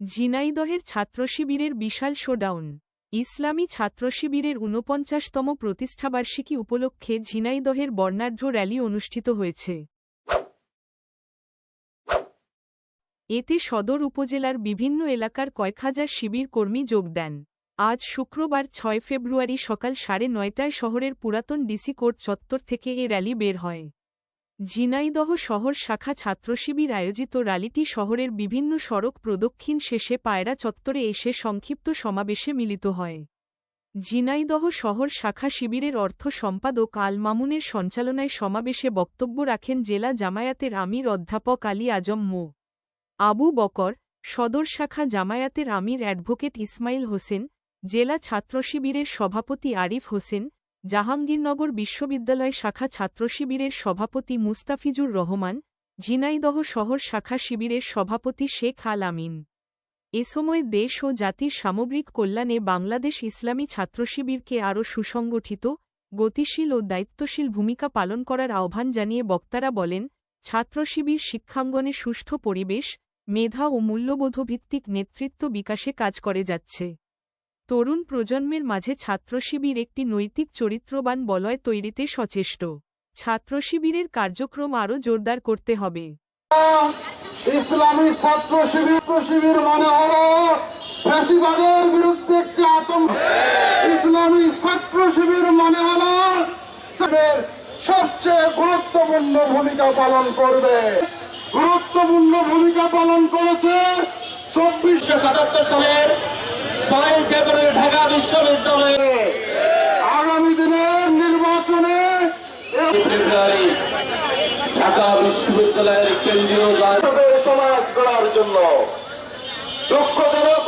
ঝিনাইদহের ছাত্রশিবিরের বিশাল শোডাউন। ইসলামী ছাত্রশিবিরের ঊনপঞ্চাশতম প্রতিষ্ঠাবার্ষিকী উপলক্ষে ঝিনাইদহের বর্ণাঢ্য র্যালি অনুষ্ঠিত হয়েছে। এতে সদর উপজেলার বিভিন্ন এলাকার কয়েক হাজার শিবির কর্মী যোগ দেন। আজ শুক্রবার ছয় ফেব্রুয়ারি সকাল সাড়ে নয়টায় শহরের পুরাতন ডিসি কোর্ট চত্বর থেকে এ র্যালি বের হয়। ঝিনাইদহ শহর শাখা ছাত্রশিবির আয়োজিত র্যালিটি শহরের বিভিন্ন সড়ক প্রদক্ষিণ শেষে পায়রা চত্বরে এসে সংক্ষিপ্ত সমাবেশে মিলিত হয়। ঝিনাইদহ শহর শাখা শিবিরের অর্থ সম্পাদক আল মামুনের সঞ্চালনায় সমাবেশে বক্তব্য রাখেন জেলা জামায়াতের আমির অধ্যাপক আলী আজম মো। আবু বকর, সদর শাখা জামায়াতের আমির অ্যাডভোকেট ইসমাইল হোসেন, জেলা ছাত্রশিবিরের সভাপতি আরিফ হোসেন জাহাঙ্গীরনগর বিশ্ববিদ্যালয় শাখা ছাত্রশিবিরের সভাপতি মুস্তাফিজুর রহমান, ঝিনাইদহ শহর শাখা শিবিরের সভাপতি শেখ আল আমিন। এ সময় দেশ ও জাতির সামগ্রিক কল্যাণে বাংলাদেশ ইসলামী ছাত্রশিবিরকে আরও সুসংগঠিত, গতিশীল ও দায়িত্বশীল ভূমিকা পালন করার আহ্বান জানিয়ে বক্তারা বলেন ছাত্রশিবির শিক্ষাঙ্গনে সুষ্ঠু পরিবেশ, মেধা ও মূল্যবোধভিত্তিক নেতৃত্ব বিকাশে কাজ করে যাচ্ছে। তরুণ প্রজন্মের মাঝে ছাত্রশিবির একটি নৈতিক চরিত্রবান বলয় তৈরিতে সচেষ্ট। ছাত্রশিবিরের কার্যক্রম আরও জোরদার করতে হবে। ইসলামী ছাত্র শিবির শিবির মানে হলো ফ্যাসিবাদের বিরুদ্ধে একটি আতঙ্ক। ইসলামী ছাত্র শিবির মানে হলো সবচেয়ে গুরুত্বপূর্ণ ভূমিকা পালন করবে। গুরুত্বপূর্ণ ভূমিকা পালন করেছে চব্বিশে সাতাত্তর সালের ঢাকা বিশ্ববিদ্যালয়ে। আগামী দিনের নির্বাচনে ঢাকা বিশ্ববিদ্যালয়ের কেন্দ্রীয় সমাজ গড়ার জন্য দুঃখজনক